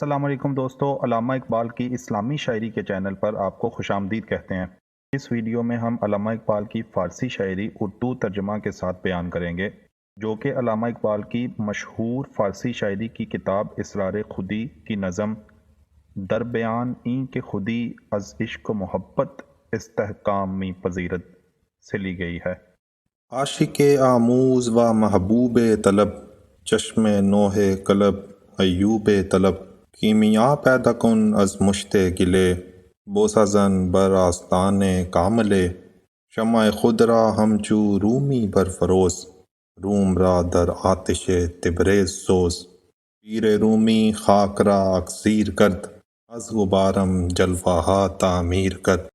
वालेकुम दोस्तों, अलामा इकबाल की इस्लामी शायरी के चैनल पर आपको खुशामदीद कहते हैं। इस वीडियो में हम अलामा इकबाल की फ़ारसी शायरी उर्दू तर्जमा के साथ बयान करेंगे, जो कि अलामा इकबाल की मशहूर फ़ारसी शायरी की किताब इसरार खुदी की नज़म, दर बयान ई के खुदी अज इश्क मोहब्बत इस्तेहकाम मी पजीरत से ली गई है। आशिक आमूज व महबूब तलब, चश्म नोह कलब अयूब तलब कीमिया पैदा कन अज मुश्त गिले, बोसा जन बर आस्तान कामले शमाय खुदरा हमचू रूमी बर फरोस, रूम रा दर आतिश तिबरे सोस। पीर रूमी ख़ाकरा अक्सीर करद अज गुबारम जलवाहा तामीर कद